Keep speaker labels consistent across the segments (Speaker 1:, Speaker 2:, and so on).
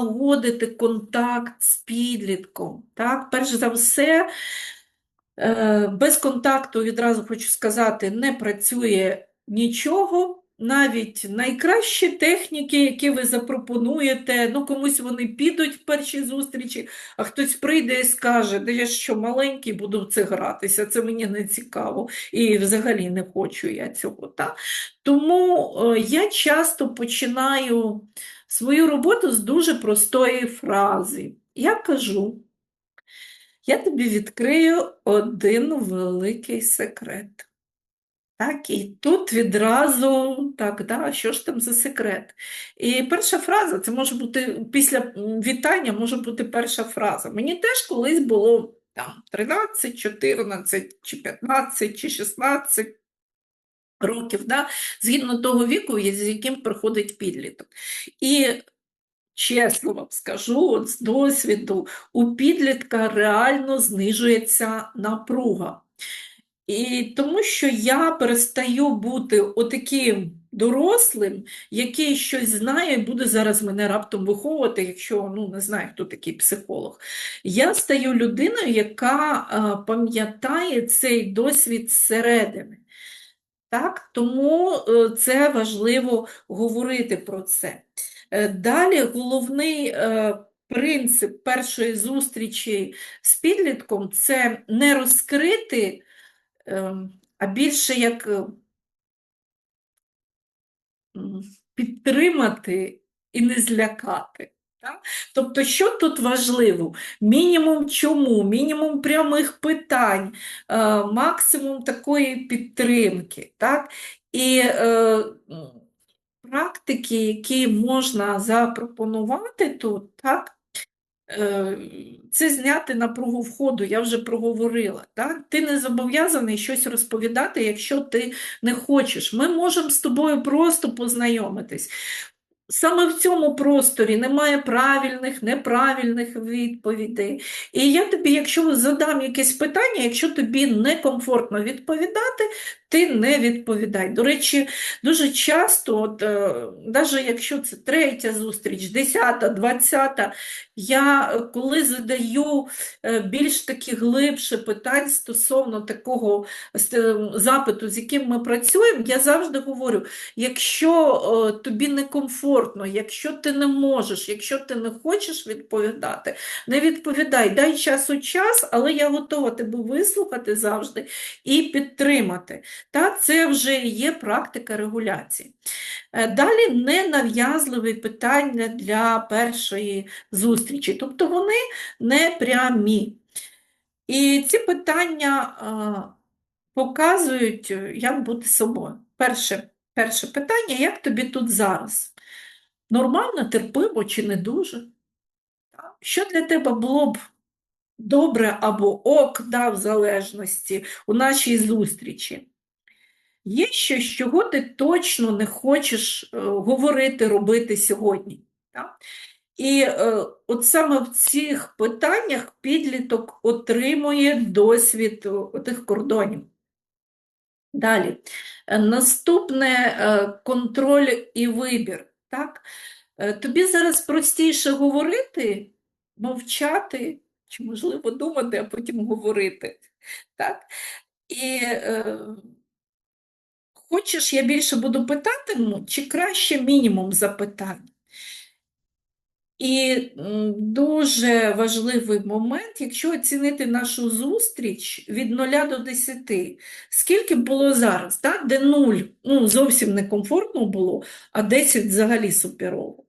Speaker 1: налагодити контакт з підлітком. Так? Перш за все, е, без контакту, відразу хочу сказати, не працює нічого. Навіть найкращі техніки, які ви запропонуєте, ну комусь вони підуть в першій зустрічі, а хтось прийде і скаже, де я що маленький, буду в це гратися, це мені не цікаво і взагалі не хочу я цього. Так? Тому е, я часто починаю свою роботу з дуже простої фрази. Я кажу, я тобі відкрию один великий секрет. Так, і тут відразу, так, да, що ж там за секрет? І перша фраза, це може бути після вітання, може бути перша фраза. Мені теж колись було там 13, 14, чи 15, чи 16 років, да, згідно того віку, з яким приходить підліток. І чесно вам скажу, от з досвіду, у підлітка реально знижується напруга. І тому що я перестаю бути отаким дорослим, який щось знає і буде зараз мене раптом виховувати, якщо ну, не знаю, хто такий психолог. Я стаю людиною, яка е, пам'ятає цей досвід зсередини. Так? Тому е, це важливо говорити про це. Е, Далі головний принцип першої зустрічі з підлітком це не розкрити, а більше як е, підтримати і не злякати. Так? Тобто, що тут важливо? Мінімум чому, мінімум прямих питань, е, максимум такої підтримки. Так? І е, практики, які можна запропонувати тут, так? Е, Це зняти напругу входу, я вже проговорила. Так? Ти не зобов'язаний щось розповідати, якщо ти не хочеш. Ми можемо з тобою просто познайомитись. Саме в цьому просторі немає правильних, неправильних відповідей. І я тобі, якщо задам якесь питання, якщо тобі некомфортно відповідати, ти не відповідай. До речі, дуже часто, от, е, навіть якщо це третя зустріч, десята, двадцята, я е, коли задаю е, більш такі глибше питань стосовно такого е, запиту, з яким ми працюємо, я завжди говорю, якщо е, тобі некомфортно, якщо ти не можеш, якщо ти не хочеш відповідати, не відповідай, дай час у час, але я готова тебе вислухати завжди і підтримати. Та це вже є практика регуляції. Е, Далі ненав'язливі питання для першої зустрічі, тобто вони не прямі. І ці питання показують, як бути собою. Перше, перше питання, як тобі тут зараз? Нормально, терпимо чи не дуже? Що для тебе було б добре або ок, да, в залежності у нашій зустрічі? Є щось, чого ти точно не хочеш е, говорити, робити сьогодні. Так? І е, от саме в цих питаннях підліток отримує досвід о- тих кордонів. Далі. Е, Наступне е, контроль і вибір. Так? Е, Тобі зараз простіше говорити, мовчати, чи, можливо, думати, а потім говорити. Так? І е, хочеш, я більше буду питати, чи краще мінімум запитань? І дуже важливий момент, якщо оцінити нашу зустріч від 0 до 10, скільки було зараз, так? де 0 ну, зовсім некомфортно було, а 10 взагалі суперово.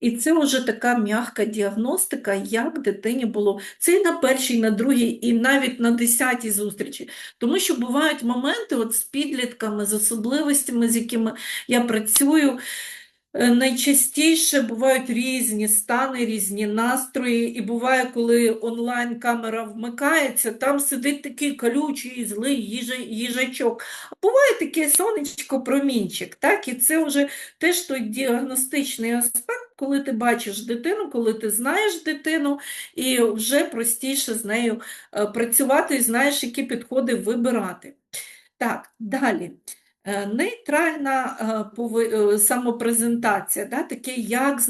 Speaker 1: І це вже така м'яка діагностика, як дитині було. Це і на першій, і на другій, і навіть на десятій зустрічі. Тому що бувають моменти от з підлітками, з особливостями, з якими я працюю. Е, Найчастіше бувають різні стани, різні настрої, і буває, коли онлайн-камера вмикається, там сидить такий колючий, злий їжа- їжачок. А буває таке сонечко-промінчик, так? І це вже теж той діагностичний аспект, коли ти бачиш дитину, коли ти знаєш дитину, і вже простіше з нею е, працювати і знаєш, які підходи вибирати. Так, далі. Е, Нейтральна е, е, самопрезентація, да, таке як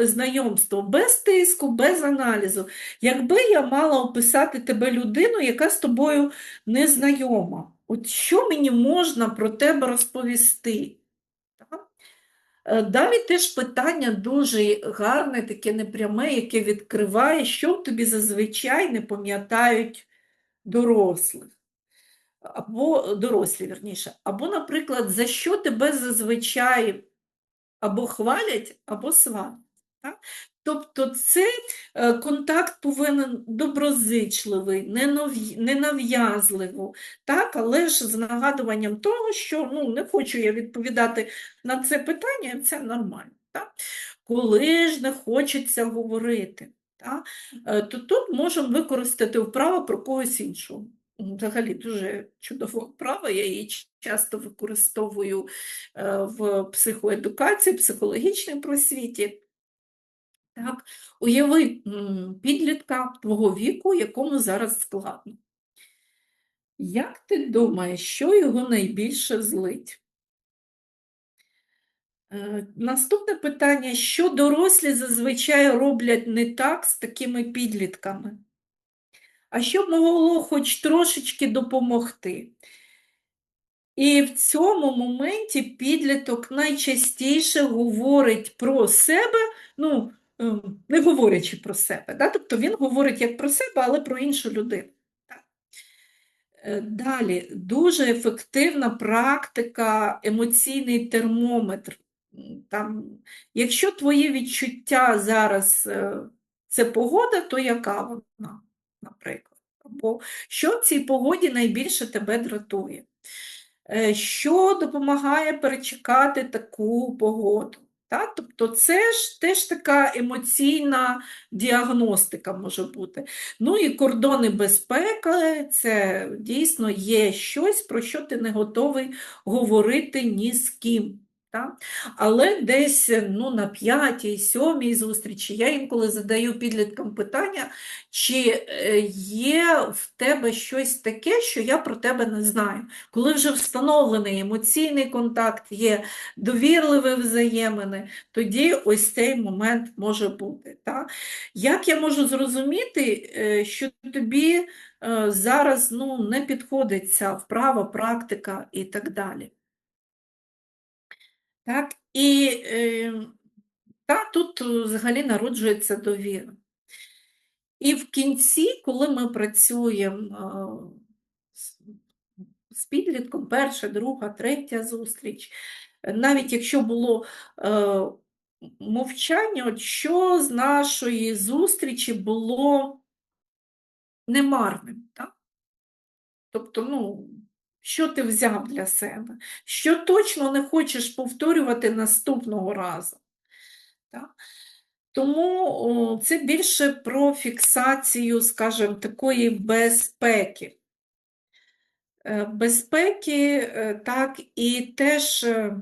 Speaker 1: знайомство, без тиску, без аналізу. Якби я мала описати тебе людину, яка з тобою не знайома, от що мені можна про тебе розповісти? Далі теж питання дуже гарне, таке непряме, яке відкриває, що тобі зазвичай не пам'ятають дорослих або дорослі, вірніше. Або, наприклад, за що тебе зазвичай або хвалять, або сварять. Так? Тобто це е, контакт повинен доброзичливий, ненав'я- ненав'язливо, так? але ж з нагадуванням того, що ну, не хочу я відповідати на це питання, це нормально. Так? Коли ж не хочеться говорити, так? е, то тут можемо використати вправу про когось іншого. Взагалі дуже чудова вправа, я її часто використовую е, в психоедукації, психологічній просвіті. Так, уяви підлітка твого віку, якому зараз складно. Як ти думаєш, що його найбільше злить? Е, Наступне питання: що дорослі зазвичай роблять не так з такими підлітками? А що б могло хоч трошечки допомогти? І в цьому моменті підліток найчастіше говорить про себе, ну, ем, не говорячи про себе, да? Тобто він говорить як про себе, але про іншу людину. Е, Далі, дуже ефективна практика, емоційний термометр. Там, якщо твої відчуття зараз е, це погода, то яка вона, наприклад? Або що в цій погоді найбільше тебе дратує? Е, Що допомагає перечекати таку погоду? Та? Тобто це ж теж така емоційна діагностика може бути. Ну і кордони безпеки це дійсно є щось, про що ти не готовий говорити ні з ким. Та? Але десь ну, на п'ятій, сьомій зустрічі я інколи задаю підліткам питання, чи е, є в тебе щось таке, що я про тебе не знаю. Коли вже встановлений емоційний контакт, є довірливі взаємини, тоді ось цей момент може бути. Так? Як я можу зрозуміти, е, що тобі е, зараз ну, не підходить ця вправа, практика і так далі? Так? І е, та, тут взагалі народжується довіра. І в кінці, коли ми працюємо з- підлітком, перша, друга, третя зустріч, навіть якщо було е, мовчання, от що з нашої зустрічі було немарним, так? Тобто, ну, що ти взяв для себе? Що точно не хочеш повторювати наступного разу? Так? Тому це більше про фіксацію, скажімо, такої безпеки. Е, Безпеки, е, так, і теж е,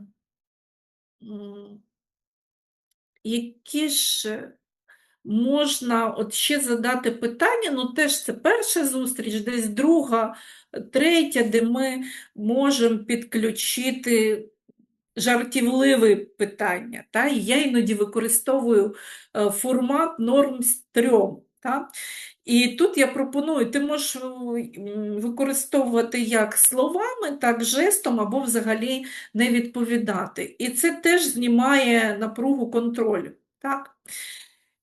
Speaker 1: які ж можна от ще задати питання, ну теж це перша зустріч, десь друга, третя, де ми можемо підключити жартівливе питання. Та? І я іноді використовую е, формат норм з трьом. Та? І тут я пропоную, ти можеш використовувати як словами, так жестом, або взагалі не відповідати. І це теж знімає напругу контролю. Так?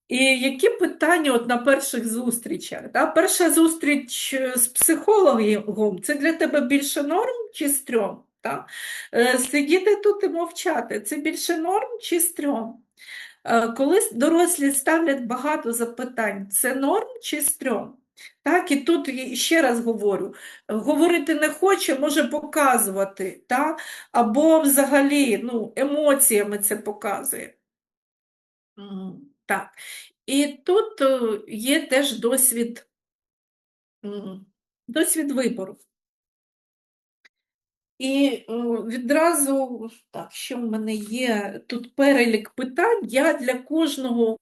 Speaker 1: І які питання от на перших зустрічах? Та? Перша зустріч е, з психологом це для тебе більше норм чи стрьом? Та? Е, Сидіти тут і мовчати це більше норм чи стрьом? Е, Коли дорослі ставлять багато запитань, це норм чи стрьом? Так, і тут ще раз говорю, говорити не хоче, може показувати, та? або взагалі ну, емоціями це показує. Так. І тут е, є теж досвід, досвід вибору. І е, відразу, так, що в мене є тут перелік питань. Я для кожного,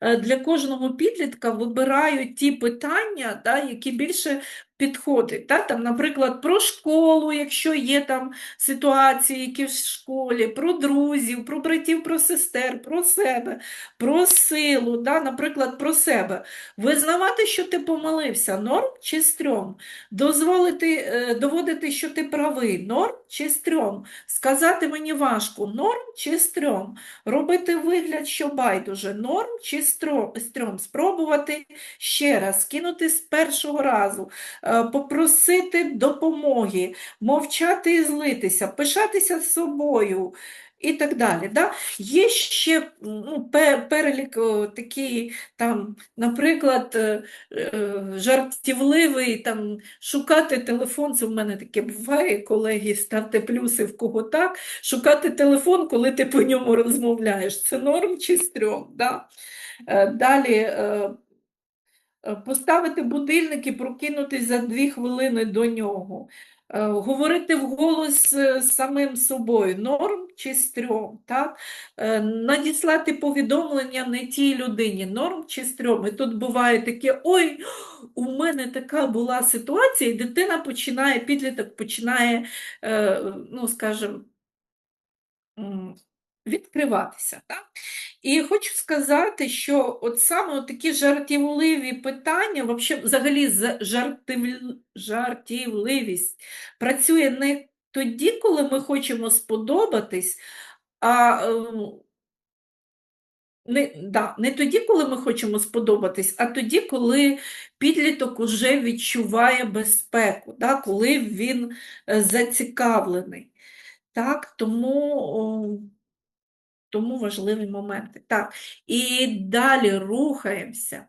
Speaker 1: е, для кожного підлітка вибираю ті питання, да, які більше підходить. Та? Там, наприклад, про школу, якщо є там ситуації, які в школі, про друзів, про братів, про сестер, про себе, про силу, да? наприклад, про себе. Визнавати, що ти помилився, норм чи стрьом? Дозволити, е, доводити, що ти правий, норм чи стрьом? Сказати мені важко, норм чи стрьом? Робити вигляд, що байдуже, норм чи стрьом? Спробувати ще раз, кинути з першого разу, е, попросити допомоги, мовчати і злитися, пишатися собою. І так далі. Да? Є ще ну, перелік такий, там, наприклад, е, е, жартівливий, там, шукати телефон, це в мене таке буває, колеги, ставте плюси в кого так, шукати телефон, коли ти по ньому розмовляєш, це норм чи стрьом. Да? Е, Далі е, е, поставити будильник і прокинутись за дві хвилини до нього. Е, Говорити вголос е, з самим собою, норм чи стрьом, так? Е, Надіслати повідомлення не тій людині, норм чи стрьом. І тут буває таке, ой, у мене така була ситуація, і дитина починає, підліток починає, е, ну, скажімо, відкриватися. Так? І хочу сказати, що от саме такі жартівливі питання, взагалі за- жартів- жартівливість працює не тоді, коли ми хочемо сподобатись, а ем, не, да, не тоді, коли ми хочемо сподобатись, а тоді, коли підліток уже відчуває безпеку, да, коли він е, зацікавлений. Так, тому, о, тому важливі моменти. Так, і далі рухаємося.